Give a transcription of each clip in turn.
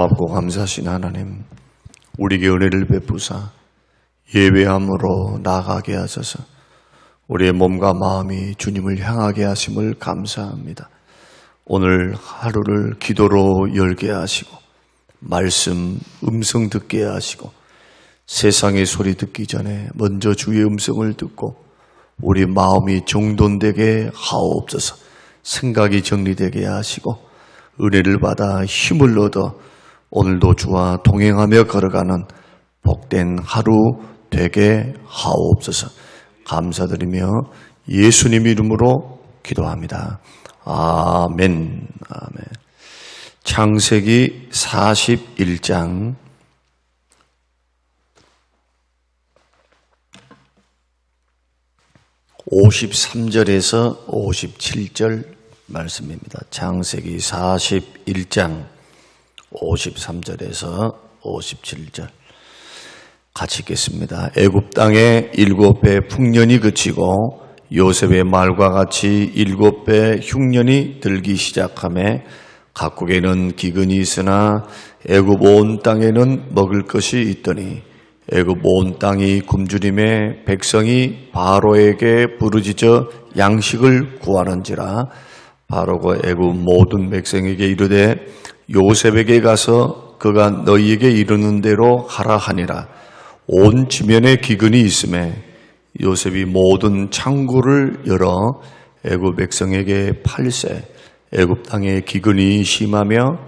고맙고 감사하신 하나님, 우리에게 은혜를 베푸사 예배함으로 나아가게 하소서. 우리의 몸과 마음이 주님을 향하게 하심을 감사합니다. 오늘 하루를 기도로 열게 하시고 말씀 음성 듣게 하시고 세상의 소리 듣기 전에 먼저 주의 음성을 듣고 우리 마음이 정돈되게 하옵소서. 생각이 정리되게 하시고 은혜를 받아 힘을 얻어 오늘도 주와 동행하며 걸어가는 복된 하루 되게 하옵소서. 감사드리며 예수님 이름으로 기도합니다. 아멘. 아멘. 창세기 41장 53절에서 57절 말씀입니다. 창세기 41장 53절에서 57절 같이 읽겠습니다. 애굽 땅에 일곱 배 풍년이 그치고 요셉의 말과 같이 일곱 배 흉년이 들기 시작함에 각국에는 기근이 있으나 애굽 온 땅에는 먹을 것이 있더니 애굽 온 땅이 굶주림에 백성이 바로에게 부르짖어 양식을 구하는지라 바로가 애굽 모든 백성에게 이르되 요셉에게 가서 그가 너희에게 이르는 대로 하라 하니라 온 지면에 기근이 있음에 요셉이 모든 창구를 열어 애굽 백성에게 팔세 애굽 땅에 기근이 심하며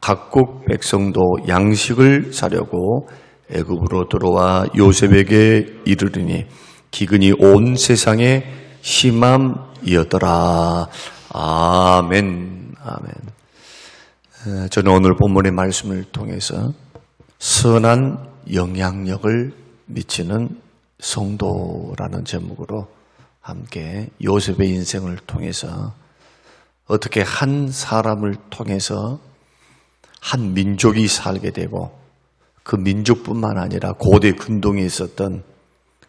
각국 백성도 양식을 사려고 애굽으로 들어와 요셉에게 이르르니 기근이 온 세상에 심함이었더라. 아멘. 아멘. 에, 저는 오늘 본문의 말씀을 통해서 선한 영향력을 미치는 성도라는 제목으로 함께 요셉의 인생을 통해서 어떻게 한 사람을 통해서 한 민족이 살게 되고 그 민족뿐만 아니라 고대 근동에 있었던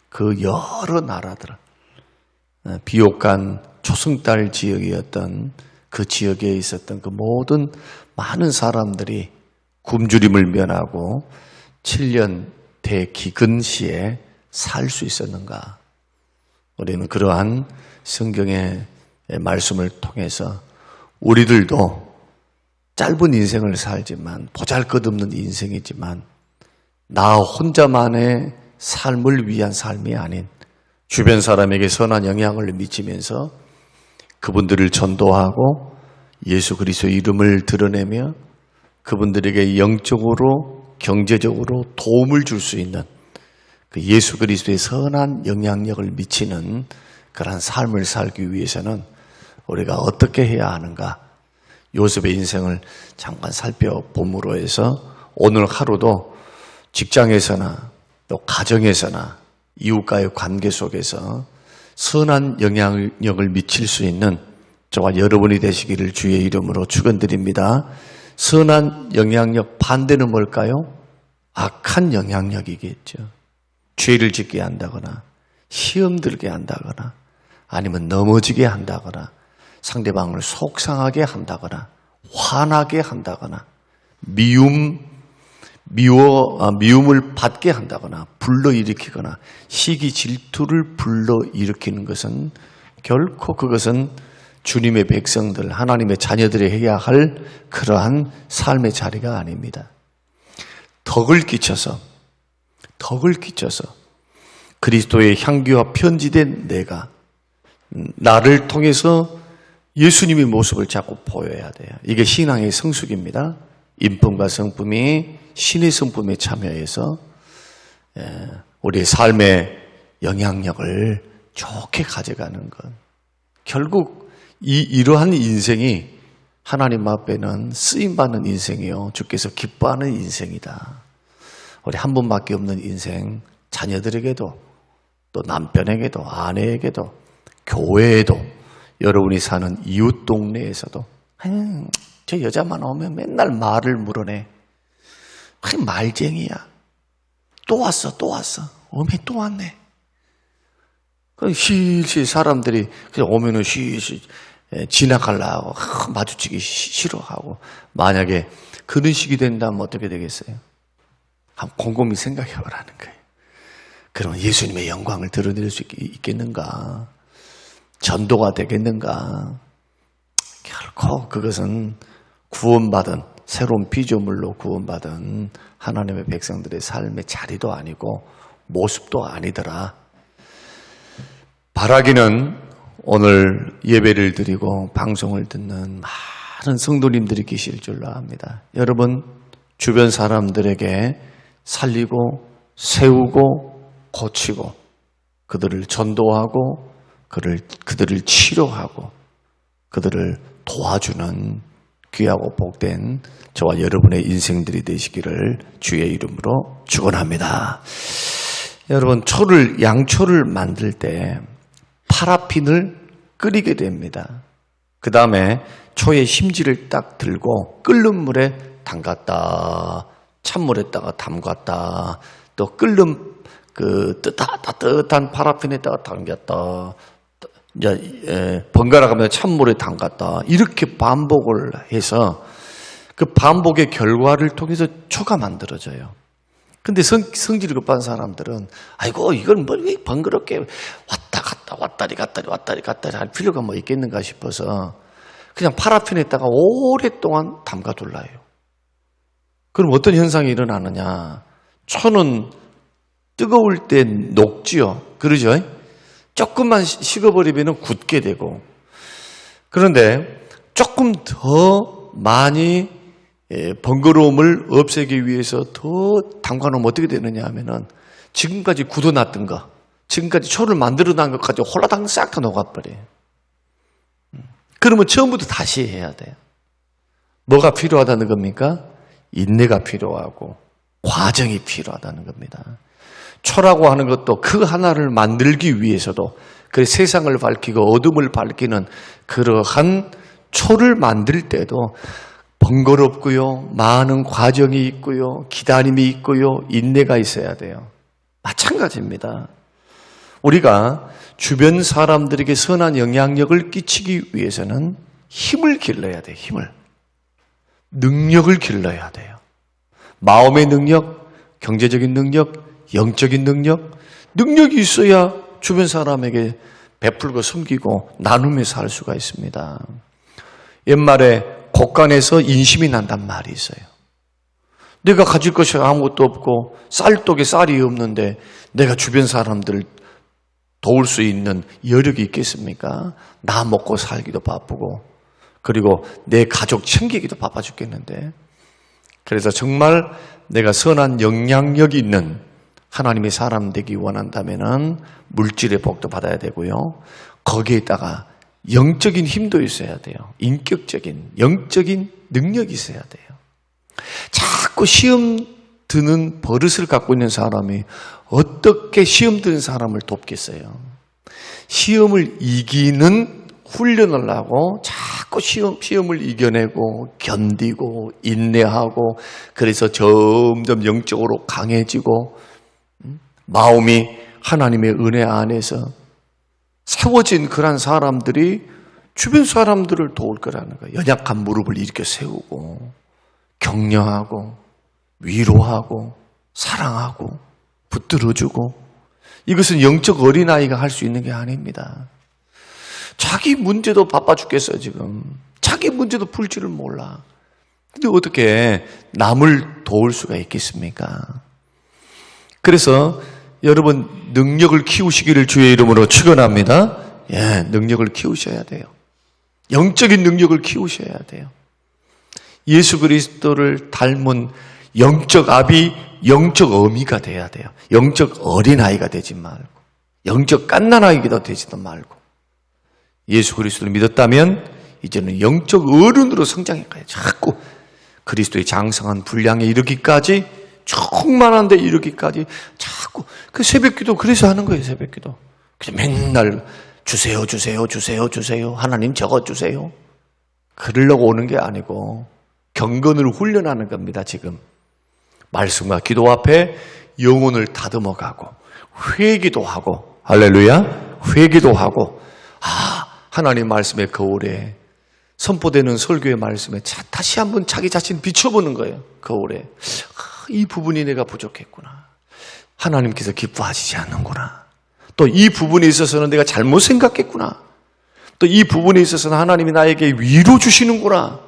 그 여러 나라들, 어, 비옥간 초승달 지역이었던 그 지역에 있었던 그 모든 많은 사람들이 굶주림을 면하고 7년 대기근 시에 살 수 있었는가? 우리는 그러한 성경의 말씀을 통해서 우리들도 짧은 인생을 살지만 보잘 것 없는 인생이지만 나 혼자만의 삶을 위한 삶이 아닌 주변 사람에게 선한 영향을 미치면서 그분들을 전도하고 예수 그리스도 이름을 드러내며 그분들에게 영적으로 경제적으로 도움을 줄 수 있는 그 예수 그리스도의 선한 영향력을 미치는 그러한 삶을 살기 위해서는 우리가 어떻게 해야 하는가? 요셉의 인생을 잠깐 살펴봄으로 해서 오늘 하루도 직장에서나 또 가정에서나 이웃과의 관계 속에서 선한 영향력을 미칠 수 있는 저와 여러분이 되시기를 주의 이름으로 축원드립니다. 선한 영향력 반대는 뭘까요? 악한 영향력이겠죠. 죄를 짓게 한다거나 시험 들게 한다거나 아니면 넘어지게 한다거나 상대방을 속상하게 한다거나 화나게 한다거나 미움 미워 아, 미움을 받게 한다거나 불러일으키거나 시기 질투를 불러일으키는 것은 결코 그것은 주님의 백성들 하나님의 자녀들이 해야 할 그러한 삶의 자리가 아닙니다. 덕을 끼쳐서 덕을 끼쳐서 그리스도의 향기와 편지된 내가 나를 통해서 예수님의 모습을 자꾸 보여야 돼요. 이게 신앙의 성숙입니다. 인품과 성품이 신의 성품에 참여해서 예, 우리의 삶의 영향력을 좋게 가져가는 것. 결국 이 이러한 인생이 하나님 앞에는 쓰임 받는 인생이요. 주께서 기뻐하는 인생이다. 우리 한 번밖에 없는 인생, 자녀들에게도 또 남편에게도 아내에게도 교회에도 여러분이 사는 이웃 동네에서도 음, 저 여자만 오면 맨날 말을 물어내. 그 말쟁이야. 또 왔어, 또 왔어. 어메 또 왔네. 그 실실 사람들이 그냥 오면은 실실 예, 지나가려고 하, 마주치기 시- 싫어하고 만약에 그런 식이 된다면 어떻게 되겠어요? 한번 곰곰이 생각해 보라는 거예요. 그러면 예수님의 영광을 드러낼 수 있- 있겠는가? 전도가 되겠는가? 결코 그것은 구원받은 새로운 피조물로 구원받은 하나님의 백성들의 삶의 자리도 아니고 모습도 아니더라. 바라기는 오늘 예배를 드리고 방송을 듣는 많은 성도님들이 계실 줄로 압니다. 여러분 주변 사람들에게 살리고 세우고 고치고 그들을 전도하고 그를 그들을 치료하고 그들을 도와주는 귀하고 복된 저와 여러분의 인생들이 되시기를 주의 이름으로 축원합니다. 여러분 초를 양초를 만들 때 파라핀을 끓이게 됩니다. 그 다음에 초의 심지를 딱 들고 끓는 물에 담갔다, 찬물에다가 담갔다, 또 끓는 그 따뜻한 파라핀에다가 담겼다, 이제 예, 번갈아 가며 찬물에 담갔다 이렇게 반복을 해서 그 반복의 결과를 통해서 초가 만들어져요. 근데 성, 성질이 급한 사람들은 아이고 이걸 뭐 번거롭게 왔다 갔 다 왔다리 갔다리 왔다리 갔다리 할 필요가 뭐 있겠는가 싶어서 그냥 파라핀에다가 오랫동안 담가둘라요. 그럼 어떤 현상이 일어나느냐? 초는 뜨거울 때 녹지요. 그러죠? 조금만 시- 식어버리면 굳게 되고 그런데 조금 더 많이 예, 번거로움을 없애기 위해서 더 담가놓으면 어떻게 되느냐 하면은 지금까지 굳어놨던 거, 지금까지 초를 만들어 놓은 것까지 홀라당 싹 다 녹아버려요. 음. 그러면 처음부터 다시 해야 돼요. 뭐가 필요하다는 겁니까? 인내가 필요하고 과정이 필요하다는 겁니다. 초라고 하는 것도 그 하나를 만들기 위해서도 그 세상을 밝히고 어둠을 밝히는 그러한 초를 만들 때도 번거롭고요. 많은 과정이 있고요. 기다림이 있고요. 인내가 있어야 돼요. 마찬가지입니다. 우리가 주변 사람들에게 선한 영향력을 끼치기 위해서는 힘을 길러야 돼요. 힘을. 능력을 길러야 돼요. 마음의 능력, 경제적인 능력, 영적인 능력, 능력이 있어야 주변 사람에게 베풀고 섬기고 나누며 살 수가 있습니다. 옛말에 곡간에서 인심이 난단 말이 있어요. 내가 가질 것이 아무것도 없고 쌀독에 쌀이 없는데 내가 주변 사람들을 도울 수 있는 여력이 있겠습니까? 나 먹고 살기도 바쁘고 그리고 내 가족 챙기기도 바빠 죽겠는데 그래서 정말 내가 선한 영향력 있는 하나님의 사람 되기 원한다면은 물질의 복도 받아야 되고요. 거기에다가 영적인 힘도 있어야 돼요. 인격적인, 영적인 능력이 있어야 돼요. 자꾸 시험 드는 버릇을 갖고 있는 사람이 어떻게 시험 드는 사람을 돕겠어요? 시험을 이기는 훈련을 하고 자꾸 시험, 시험을 이겨내고 견디고 인내하고 그래서 점점 영적으로 강해지고 음, 마음이 하나님의 은혜 안에서 세워진 그런 사람들이 주변 사람들을 도울 거라는 거예요. 연약한 무릎을 일으켜 세우고 격려하고 위로하고 사랑하고 붙들어주고 이것은 영적 어린아이가 할 수 있는 게 아닙니다. 자기 문제도 바빠 죽겠어요, 지금. 자기 문제도 풀 줄을 몰라. 근데 어떻게 남을 도울 수가 있겠습니까? 그래서 여러분 능력을 키우시기를 주의 이름으로 축원합니다. 예, 능력을 키우셔야 돼요. 영적인 능력을 키우셔야 돼요. 예수 그리스도를 닮은 영적 아비, 영적 어미가 돼야 돼요. 영적 어린아이가 되지 말고, 영적 깐난아이가 되지도 말고, 예수 그리스도를 믿었다면, 이제는 영적 어른으로 성장해 가요. 자꾸 그리스도의 장성한 분량에 이르기까지, 충만한 데 이르기까지, 자꾸, 그 새벽 기도 그래서 하는 거예요, 새벽 기도. 그냥 맨날 주세요, 주세요, 주세요, 주세요. 하나님 적어 주세요. 그러려고 오는 게 아니고, 경건을 훈련하는 겁니다, 지금. 말씀과 기도 앞에 영혼을 다듬어 가고, 회기도 하고, 할렐루야, 회기도 하고, 아, 하나님 말씀의 거울에 선포되는 설교의 말씀에 자, 다시 한번 자기 자신 비춰보는 거예요. 거울에. 아, 이 부분이 내가 부족했구나. 하나님께서 기뻐하시지 않는구나. 또 이 부분에 있어서는 내가 잘못 생각했구나. 또 이 부분에 있어서는 하나님이 나에게 위로 주시는구나.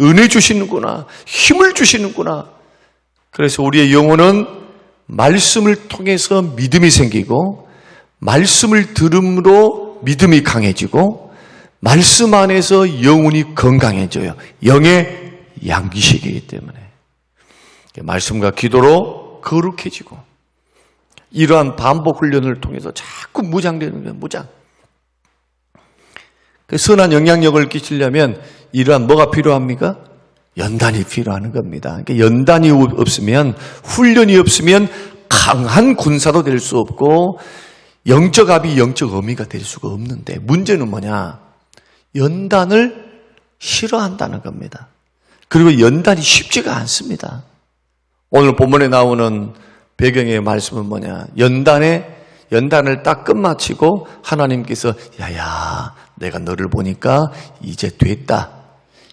은혜 주시는구나. 힘을 주시는구나. 그래서 우리의 영혼은 말씀을 통해서 믿음이 생기고 말씀을 들음으로 믿음이 강해지고 말씀 안에서 영혼이 건강해져요. 영의 양기식이기 때문에 말씀과 기도로 거룩해지고 이러한 반복 훈련을 통해서 자꾸 무장되는 거예요. 무장. 그 선한 영향력을 끼치려면 이러한 뭐가 필요합니까? 연단이 필요한 겁니다. 그러니까 연단이 없으면 훈련이 없으면 강한 군사도 될 수 없고 영적 압이 영적 어미가 될 수가 없는데 문제는 뭐냐? 연단을 싫어한다는 겁니다. 그리고 연단이 쉽지가 않습니다. 오늘 본문에 나오는 배경의 말씀은 뭐냐? 연단에 연단을 딱 끝마치고 하나님께서 야야 내가 너를 보니까 이제 됐다.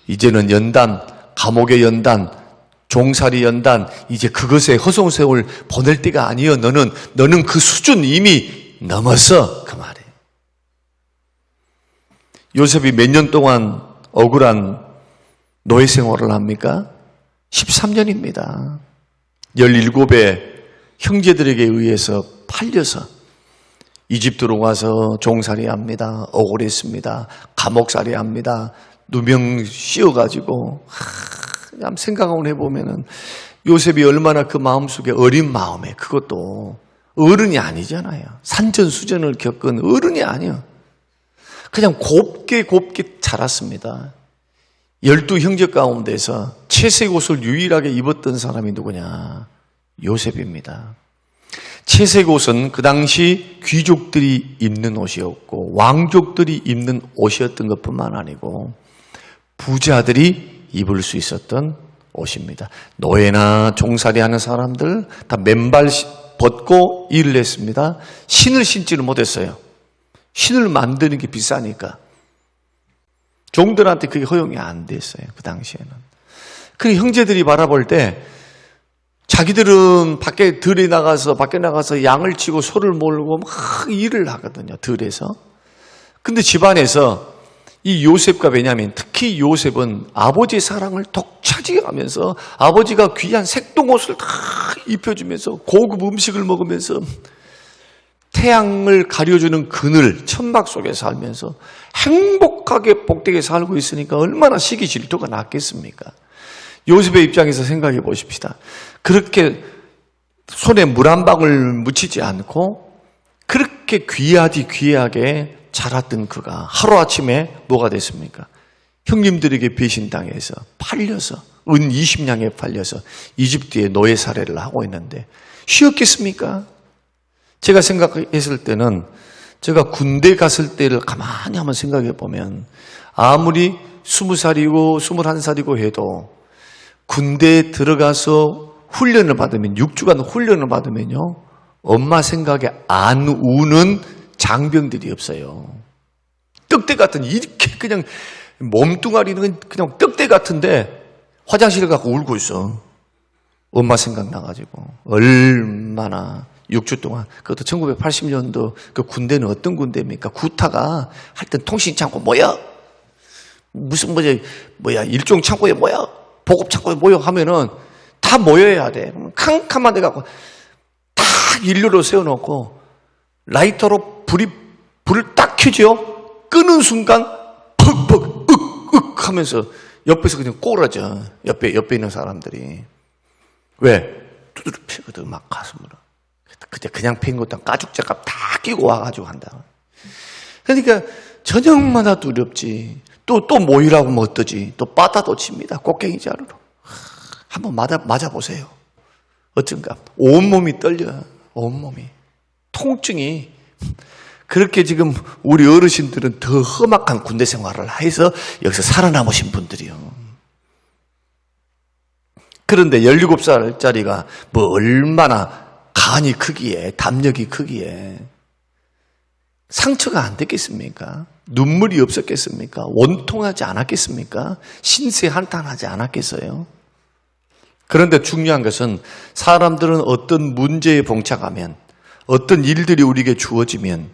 이제는 연단 감옥의 연단 종살이 연단 이제 그것에 허송세월 보낼 때가 아니여 너는 너는 그 수준 이미 넘었어 그 말이에요. 요셉이 몇 년 동안 억울한 노예 생활을 합니까? 13년입니다. 17의 형제들에게 의해서 팔려서 이집트로 가서 종살이 합니다. 억울했습니다. 감옥살이 합니다. 누명 씌워가지고, 그냥 생각을 해보면은 요셉이 얼마나 그 마음속에 어린 마음에 그것도 어른이 아니잖아요. 산전수전을 겪은 어른이 아니요. 그냥 곱게 곱게 자랐습니다. 열두 형제 가운데서 채색 옷을 유일하게 입었던 사람이 누구냐? 요셉입니다. 채색 옷은 그 당시 귀족들이 입는 옷이었고 왕족들이 입는 옷이었던 것뿐만 아니고 부자들이 입을 수 있었던 옷입니다. 노예나 종살이 하는 사람들 다 맨발 벗고 일을 했습니다. 신을 신지는 못했어요. 신을 만드는 게 비싸니까. 종들한테 그게 허용이 안 됐어요. 그 당시에는. 그 형제들이 바라볼 때 자기들은 밖에 들에 나가서 밖에 나가서 양을 치고 소를 몰고 막 일을 하거든요. 들에서. 근데 집안에서 이 요셉과 베냐민, 특히 요셉은 아버지의 사랑을 독차지하면서 아버지가 귀한 색동 옷을 다 입혀주면서 고급 음식을 먹으면서 태양을 가려주는 그늘, 천막 속에 살면서 행복하게 복되게 살고 있으니까 얼마나 시기 질투가 났겠습니까? 요셉의 입장에서 생각해 보십시다. 그렇게 손에 물 한 방울 묻히지 않고 그렇게 귀하디 귀하게 자랐던 그가 하루아침에 뭐가 됐습니까? 형님들에게 배신당해서 팔려서 은 20냥에 팔려서 이집트의 노예 사례를 하고 있는데 쉬었겠습니까? 제가 생각했을 때는 제가 군대 갔을 때를 가만히 한번 생각해 보면 아무리 20살이고 21살이고 해도 군대에 들어가서 훈련을 받으면 6주간 훈련을 받으면요 엄마 생각에 안 우는 장병들이 없어요. 떡대 같은 이렇게 그냥 몸뚱아리는 그냥 떡대 같은데 화장실에 가고 울고 있어. 엄마 생각 나가지고 얼마나 6주 동안 그것도 1980년도 그 군대는 어떤 군대입니까? 구타가 할땐 통신 창고 뭐야? 무슨 뭐야 뭐야 일종 창고에 뭐야? 보급 창고에 모여 하면은 다 모여야 돼. 캄캄한 데 갖고 딱 일류로 세워놓고 라이터로 불이 불을 딱 켜죠. 끄는 순간 퍽퍽 윽윽 하면서 옆에서 그냥 꼬라져. 옆에 옆에 있는 사람들이 왜 두드러 피거든 막 가슴으로. 그때 그냥 팬 것도 가죽장갑 다 끼고 와가지고 한다. 그러니까 저녁마다 두렵지. 또, 또 모이라고 뭐 어떠지? 또 빠따도 칩니다. 꽃갱이 자루로. 한번 맞아, 맞아보세요. 어쩐가. 온몸이 떨려. 온몸이. 통증이. 그렇게 지금 우리 어르신들은 더 험악한 군대 생활을 해서 여기서 살아남으신 분들이요. 그런데 17살짜리가 뭐 얼마나 간이 크기에, 담력이 크기에 상처가 안 됐겠습니까? 눈물이 없었겠습니까? 원통하지 않았겠습니까? 신세 한탄하지 않았겠어요? 그런데 중요한 것은 사람들은 어떤 문제에 봉착하면 어떤 일들이 우리에게 주어지면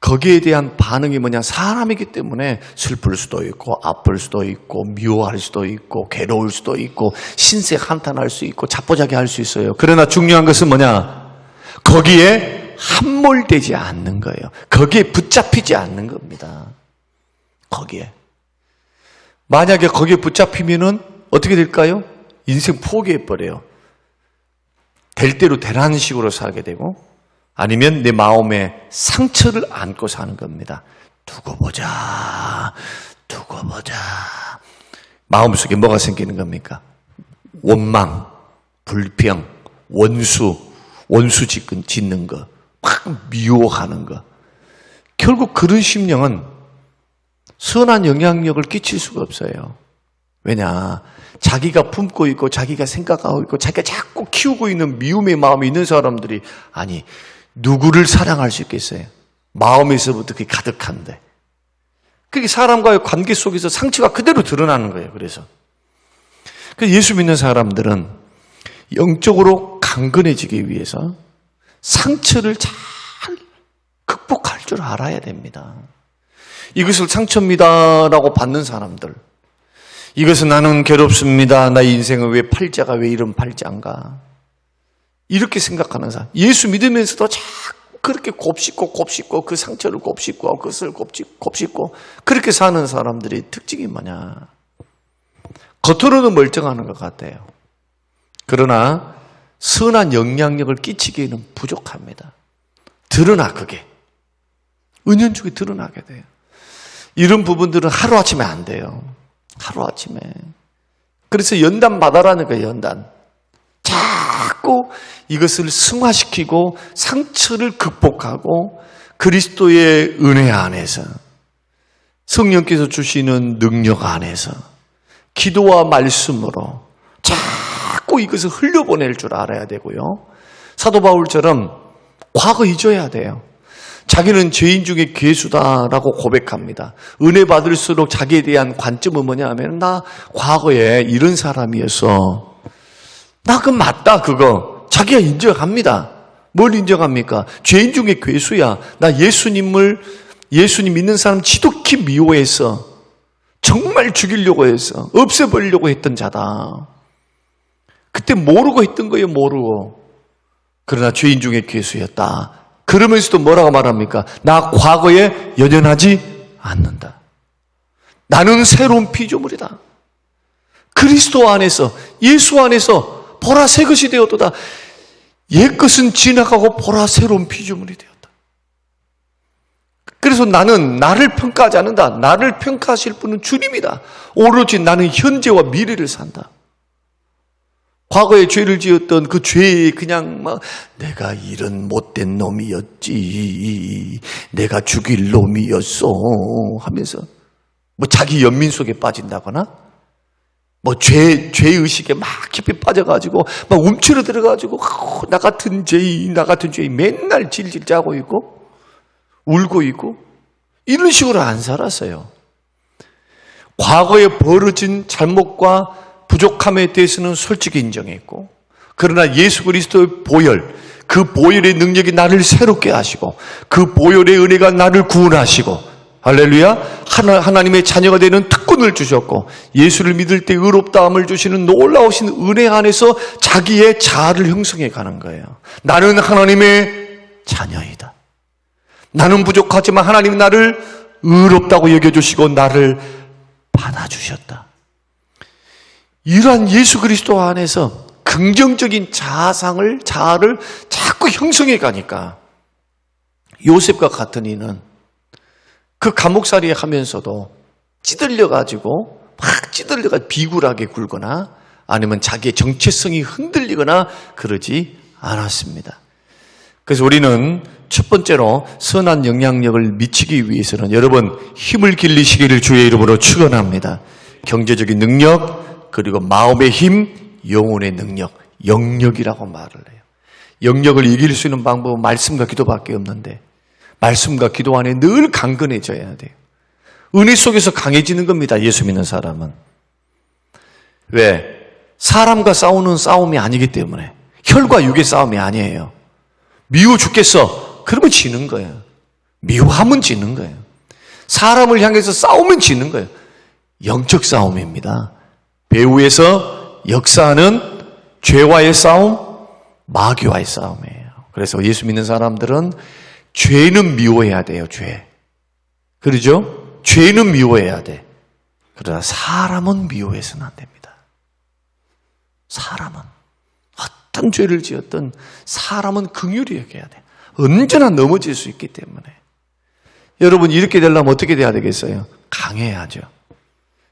거기에 대한 반응이 뭐냐 사람이기 때문에 슬플 수도 있고 아플 수도 있고 미워할 수도 있고 괴로울 수도 있고 신세 한탄할 수 있고 자포자기 할 수 있어요. 그러나 중요한 것은 뭐냐 거기에 함몰되지 않는 거예요. 거기에 붙잡히지 않는 겁니다. 거기에 만약에 거기에 붙잡히면은 어떻게 될까요? 인생 포기해 버려요. 될 대로 되라는 식으로 살게 되고 아니면 내 마음에 상처를 안고 사는 겁니다. 두고 보자. 두고 보자. 마음속에 뭐가 생기는 겁니까? 원망, 불평, 원수, 원수 짓는, 짓는 거, 막 미워하는 거. 결국 그런 심령은 선한 영향력을 끼칠 수가 없어요. 왜냐? 자기가 품고 있고 자기가 생각하고 있고 자기가 자꾸 키우고 있는 미움의 마음이 있는 사람들이 아니 누구를 사랑할 수 있겠어요? 마음에서부터 그게 가득한데. 그게 사람과의 관계 속에서 상처가 그대로 드러나는 거예요. 그래서. 그 예수 믿는 사람들은 영적으로 강건해지기 위해서 상처를 잘 극복할 줄 알아야 됩니다. 이것을 상처입니다라고 받는 사람들. 이것은 나는 괴롭습니다. 나 인생은 왜 팔자가 왜 이런 팔자인가? 이렇게 생각하는 사람. 예수 믿으면서도 자꾸 그렇게 곱씹고 곱씹고 그 상처를 곱씹고 그것을 곱씹, 곱씹고 그렇게 사는 사람들의 특징이 뭐냐? 겉으로는 멀쩡하는 것 같아요. 그러나 선한 영향력을 끼치기에는 부족합니다. 드러나 그게. 은연중에 드러나게 돼요. 이런 부분들은 하루아침에 안 돼요. 하루아침에. 그래서 연단 받아라는 거예요, 연단. 자 꾸 이것을 승화시키고 상처를 극복하고 그리스도의 은혜 안에서 성령께서 주시는 능력 안에서 기도와 말씀으로 자꾸 이것을 흘려보낼 줄 알아야 되고요. 사도 바울처럼 과거 잊어야 돼요. 자기는 죄인 중에 괴수다라고 고백합니다. 은혜 받을수록 자기에 대한 관점은 뭐냐 하면 나 과거에 이런 사람이었어. 나 그 맞다 그거. 자기가 인정합니다. 뭘 인정합니까? 죄인 중에 괴수야. 나 예수님을 예수님 믿는 사람 지독히 미워해서 정말 죽이려고 해서 없애버리려고 했던 자다. 그때 모르고 했던 거예요, 모르고. 그러나 죄인 중에 괴수였다. 그러면서도 뭐라고 말합니까? 나 과거에 연연하지 않는다. 나는 새로운 피조물이다. 그리스도 안에서, 예수 안에서 보라 새 것이 되었도다. 옛 것은 지나가고 보라 새로운 피조물이 되었다. 그래서 나는 나를 평가하지 않는다. 나를 평가하실 분은 주님이다. 오로지 나는 현재와 미래를 산다. 과거에 죄를 지었던 그 죄에 그냥 막 내가 이런 못된 놈이었지. 내가 죽일 놈이었어. 하면서 뭐 자기 연민 속에 빠진다거나 뭐 죄, 죄의식에 막 깊이 빠져가지고 막 움츠러 들어가지고 나 같은 죄인, 나 같은 죄인 맨날 질질 짜고 있고 울고 있고 이런 식으로 안 살았어요. 과거에 벌어진 잘못과 부족함에 대해서는 솔직히 인정했고 그러나 예수 그리스도의 보혈 그 보혈의 능력이 나를 새롭게 하시고 그 보혈의 은혜가 나를 구원하시고 할렐루야 하나, 하나님의 자녀가 되는 특권을 주셨고 예수를 믿을 때 의롭다함을 주시는 놀라우신 은혜 안에서 자기의 자아를 형성해 가는 거예요. 나는 하나님의 자녀이다. 나는 부족하지만 하나님 나를 의롭다고 여겨주시고 나를 받아주셨다. 이러한 예수 그리스도 안에서 긍정적인 자상을, 자아를 자꾸 형성해 가니까 요셉과 같은 이는 그 감옥살이 하면서도 찌들려가지고 막 찌들려가 비굴하게 굴거나 아니면 자기의 정체성이 흔들리거나 그러지 않았습니다. 그래서 우리는 첫 번째로 선한 영향력을 미치기 위해서는 여러분 힘을 길리시기를 주의 이름으로 축원합니다. 경제적인 능력 그리고 마음의 힘, 영혼의 능력, 영력이라고 말을 해요. 영력을 이길 수 있는 방법은 말씀과 기도밖에 없는데 말씀과 기도 안에 늘 강건해져야 돼요. 은혜 속에서 강해지는 겁니다. 예수 믿는 사람은. 왜? 사람과 싸우는 싸움이 아니기 때문에. 혈과 육의 싸움이 아니에요. 미워 죽겠어. 그러면 지는 거예요. 미워하면 지는 거예요. 사람을 향해서 싸우면 지는 거예요. 영적 싸움입니다. 배후에서 역사하는 죄와의 싸움, 마귀와의 싸움이에요. 그래서 예수 믿는 사람들은 죄는 미워해야 돼요, 죄. 그러죠? 죄는 미워해야 돼. 그러나 사람은 미워해서는 안 됩니다. 사람은 어떤 죄를 지었든 사람은 긍휼히 여겨야 돼. 언제나 넘어질 수 있기 때문에. 여러분 이렇게 되려면 어떻게 돼야 되겠어요? 강해야죠.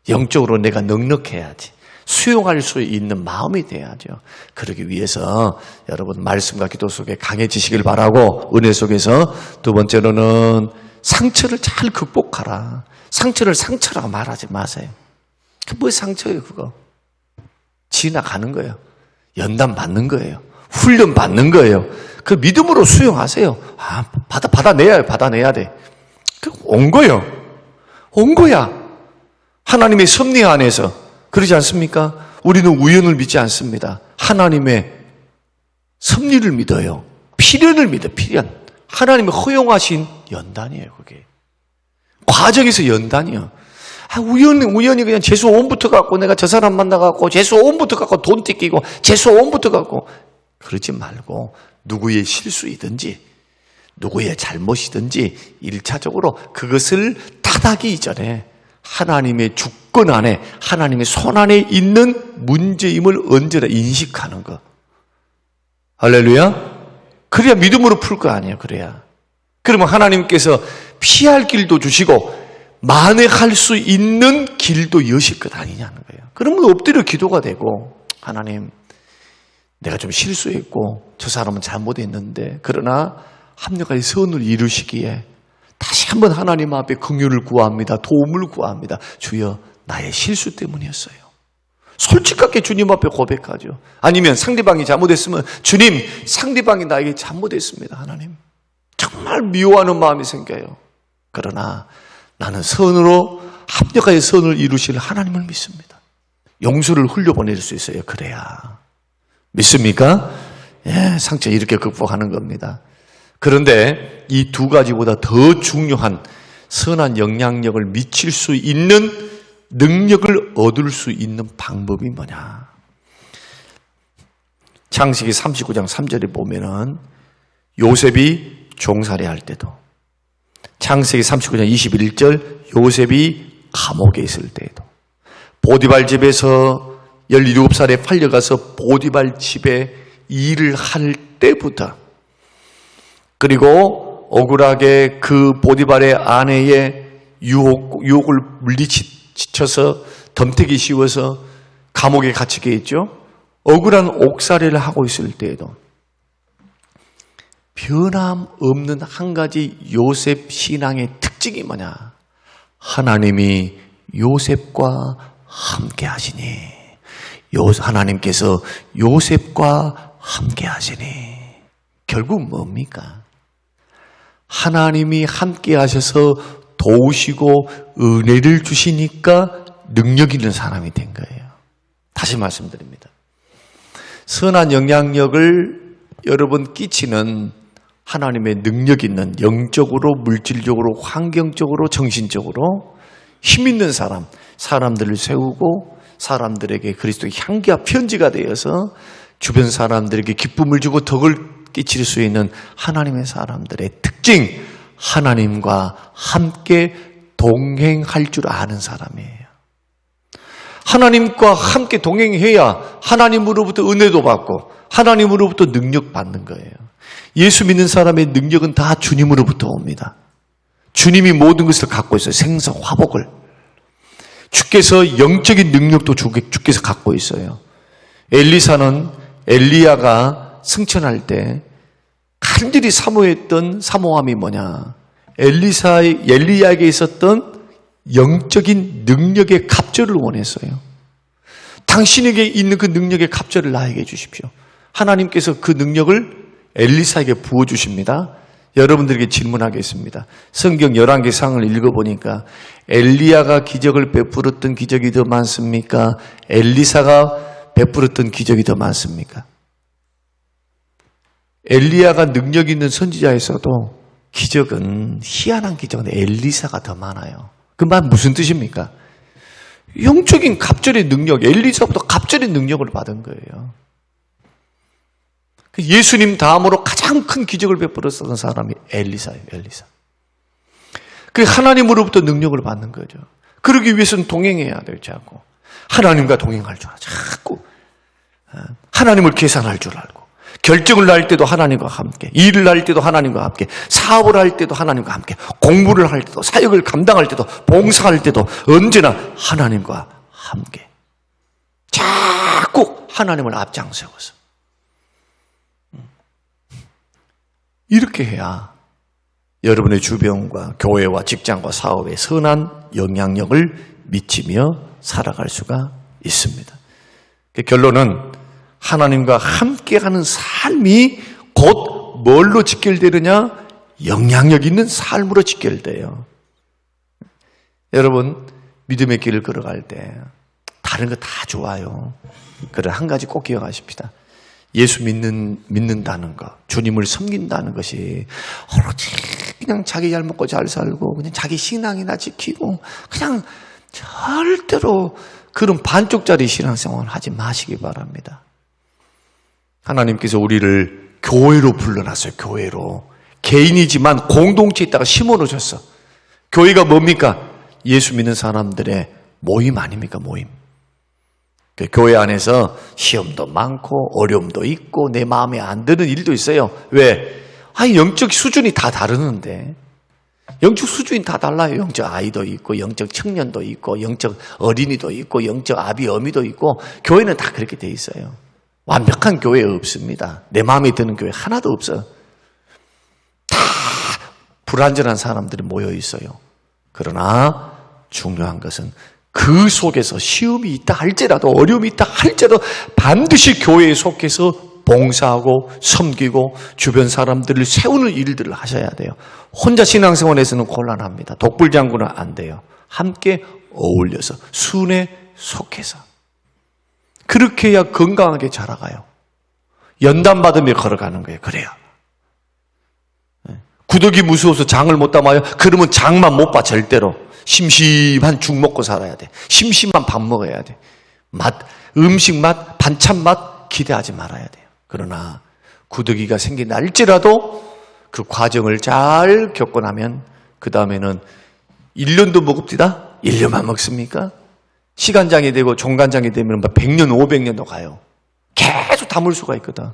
영적으로 내가 넉넉해야지. 수용할 수 있는 마음이 돼야죠. 그러기 위해서 여러분 말씀과 기도 속에 강해지시길 바라고 은혜 속에서 두 번째로는 상처를 잘 극복하라. 상처를 상처라고 말하지 마세요. 그뭐 상처예요, 그거. 지나가는 거예요. 연단 받는 거예요. 훈련 받는 거예요. 그 믿음으로 수용하세요. 아, 받아, 받아내야, 받아내야 돼. 그 온 거예요. 온 거야. 하나님의 섭리 안에서. 그러지 않습니까? 우리는 우연을 믿지 않습니다. 하나님의 섭리를 믿어요. 필연을 믿어, 필연. 하나님의 허용하신 연단이에요, 그게. 과정에서 연단이요. 아, 우연히, 우연히 그냥 재수 온부터 갖고 내가 저 사람 만나갖고 재수 온부터 갖고 돈 뜯기고 재수 온부터 갖고 그러지 말고 누구의 실수이든지 누구의 잘못이든지 일차적으로 그것을 타다기 이전에 하나님의 주권 안에 하나님의 손 안에 있는 문제임을 언제나 인식하는 것. 할렐루야. 그래야 믿음으로 풀 거 아니에요. 그래야. 그러면 하나님께서 피할 길도 주시고 만회할 수 있는 길도 여실 것 아니냐는 거예요. 그러면 엎드려 기도가 되고 하나님 내가 좀 실수했고 저 사람은 잘못했는데 그러나 합력하여 선을 이루시기에 다시 한번 하나님 앞에 긍휼을 구합니다. 도움을 구합니다. 주여 나의 실수 때문이었어요. 솔직하게 주님 앞에 고백하죠. 아니면 상대방이 잘못했으면 주님 상대방이 나에게 잘못했습니다. 하나님 정말 미워하는 마음이 생겨요. 그러나 나는 선으로 합력하여 선을 이루실 하나님을 믿습니다. 용서를 흘려보낼 수 있어요. 그래야 믿습니까? 예, 상처 이렇게 극복하는 겁니다. 그런데 이 두 가지보다 더 중요한 선한 영향력을 미칠 수 있는 능력을 얻을 수 있는 방법이 뭐냐? 창세기 39장 3절에 보면은 요셉이 종살이 할 때도 창세기 39장 21절 요셉이 감옥에 있을 때에도 보디발 집에서 17살에 팔려가서 보디발 집에 일을 할 때부터 그리고 억울하게 그 보디발의 아내의 유혹, 유혹을 물리치쳐서 덤태기 씌워서 감옥에 갇히게 했죠. 억울한 옥살이를 하고 있을 때에도 변함없는 한 가지 요셉 신앙의 특징이 뭐냐? 하나님이 요셉과 함께 하시니. 요, 하나님께서 요셉과 함께 하시니. 결국 뭡니까? 하나님이 함께 하셔서 도우시고 은혜를 주시니까 능력 있는 사람이 된 거예요. 다시 말씀드립니다. 선한 영향력을 여러분 끼치는 하나님의 능력 있는 영적으로, 물질적으로, 환경적으로, 정신적으로 힘 있는 사람, 사람들을 세우고 사람들에게 그리스도의 향기와 편지가 되어서 주변 사람들에게 기쁨을 주고 덕을 끼칠 수 있는 하나님의 사람들의 특징, 하나님과 함께 동행할 줄 아는 사람이에요. 하나님과 함께 동행해야 하나님으로부터 은혜도 받고 하나님으로부터 능력 받는 거예요. 예수 믿는 사람의 능력은 다 주님으로부터 옵니다. 주님이 모든 것을 갖고 있어요. 생성, 화복을. 주께서 영적인 능력도 주께서 갖고 있어요. 엘리사는 엘리야가 승천할 때 간절히 사모했던 사모함이 뭐냐? 엘리사의 엘리야에게 있었던 영적인 능력의 갑절을 원했어요. 당신에게 있는 그 능력의 갑절을 나에게 주십시오. 하나님께서 그 능력을 엘리사에게 부어 주십니다. 여러분들에게 질문하겠습니다. 성경 11개 상을 읽어보니까 엘리야가 기적을 베풀었던 기적이 더 많습니까? 엘리사가 베풀었던 기적이 더 많습니까? 엘리야가 능력 있는 선지자에서도 기적은 희한한 기적은 엘리사가 더 많아요. 그 말 무슨 뜻입니까? 영적인 갑절의 능력, 엘리사보다 갑절의 능력을 받은 거예요. 그 예수님 다음으로 가장 큰 기적을 베풀었던 사람이 엘리사예요, 엘리사. 그 하나님으로부터 능력을 받는 거죠. 그러기 위해서는 동행해야 돼요, 자꾸. 하나님과 동행할 줄 알아. 자꾸. 어, 하나님을 계산할 줄 알고. 결정을 할 때도 하나님과 함께, 일을 할 때도 하나님과 함께, 사업을 할 때도 하나님과 함께, 공부를 할 때도, 사역을 감당할 때도, 봉사할 때도 언제나 하나님과 함께. 자꾸 하나님을 앞장세워서. 이렇게 해야 여러분의 주변과 교회와 직장과 사업에 선한 영향력을 미치며 살아갈 수가 있습니다. 그 결론은 하나님과 함께하는 삶이 곧 뭘로 직결되느냐? 영향력 있는 삶으로 직결돼요. 여러분, 믿음의 길을 걸어갈 때 다른 거 다 좋아요. 그래 한 가지 꼭 기억하십시다. 예수 믿는 믿는다는 것, 주님을 섬긴다는 것이 오로지 그냥 자기 잘 먹고 잘 살고 그냥 자기 신앙이나 지키고 그냥 절대로 그런 반쪽짜리 신앙생활 하지 마시기 바랍니다. 하나님께서 우리를 교회로 불러놨어요. 교회로 개인이지만 공동체에 있다가 심어놓으셨어. 교회가 뭡니까? 예수 믿는 사람들의 모임 아닙니까? 모임. 그 교회 안에서 시험도 많고 어려움도 있고 내 마음에 안 드는 일도 있어요. 왜? 아니 영적 수준이 다 다르는데 영적 수준이 다 달라요. 영적 아이도 있고 영적 청년도 있고 영적 어린이도 있고 영적 아비 어미도 있고 교회는 다 그렇게 돼 있어요. 완벽한 교회 없습니다. 내 마음에 드는 교회 하나도 없어요. 다 불완전한 사람들이 모여 있어요. 그러나 중요한 것은 그 속에서 시험이 있다 할지라도 어려움이 있다 할지라도 반드시 교회에 속해서 봉사하고 섬기고 주변 사람들을 세우는 일들을 하셔야 돼요. 혼자 신앙생활에서는 곤란합니다. 독불장군은 안 돼요. 함께 어울려서 순에 속해서 그렇게 해야 건강하게 자라가요. 연단 받으며 걸어가는 거예요. 그래요. 구덕이 무서워서 장을 못 담아요. 그러면 장만 못 봐 절대로. 심심한 죽 먹고 살아야 돼. 심심한 밥 먹어야 돼. 맛, 음식 맛, 반찬 맛 기대하지 말아야 돼요. 그러나 구더기가 생긴 날지라도 그 과정을 잘 겪고 나면 그 다음에는 1년도 먹읍디다? 1년만 먹습니까? 시간장이 되고 종간장이 되면 100년, 500년도 가요. 계속 담을 수가 있거든.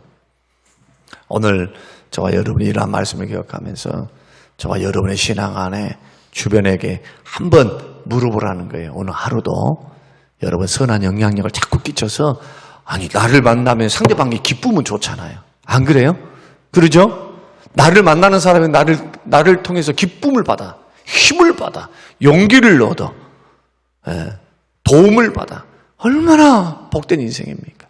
오늘 저와 여러분이 이러한 말씀을 기억하면서 저와 여러분의 신앙 안에 주변에게 한번 물어보라는 거예요. 오늘 하루도 여러분 선한 영향력을 자꾸 끼쳐서 아니 나를 만나면 상대방이 기쁘면 좋잖아요. 안 그래요? 그러죠? 나를 만나는 사람이 나를 나를 통해서 기쁨을 받아, 힘을 받아, 용기를 얻어, 예, 도움을 받아. 얼마나 복된 인생입니까?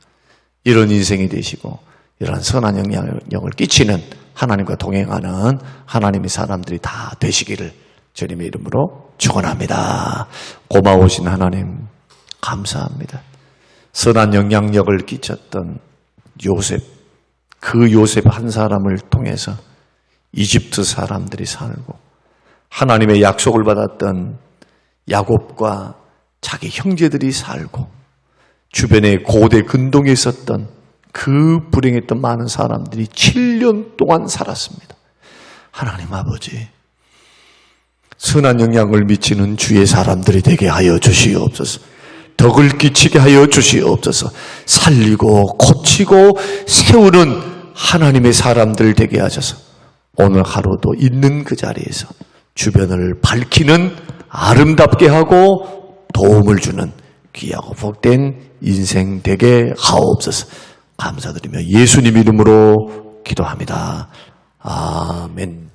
이런 인생이 되시고 이러한 선한 영향력을 끼치는 하나님과 동행하는 하나님의 사람들이 다 되시기를 주님의 이름으로 축원합니다. 고마우신 하나님 감사합니다. 선한 영향력을 끼쳤던 요셉 그 요셉 한 사람을 통해서 이집트 사람들이 살고 하나님의 약속을 받았던 야곱과 자기 형제들이 살고 주변에 고대 근동에 있었던 그 불행했던 많은 사람들이 7년 동안 살았습니다. 하나님 아버지, 선한 영향을 미치는 주의 사람들이 되게 하여 주시옵소서. 덕을 끼치게 하여 주시옵소서. 살리고 고치고 세우는 하나님의 사람들 되게 하셔서 오늘 하루도 있는 그 자리에서 주변을 밝히는 아름답게 하고 도움을 주는 귀하고 복된 인생 되게 하옵소서. 감사드리며 예수님 이름으로 기도합니다. 아멘.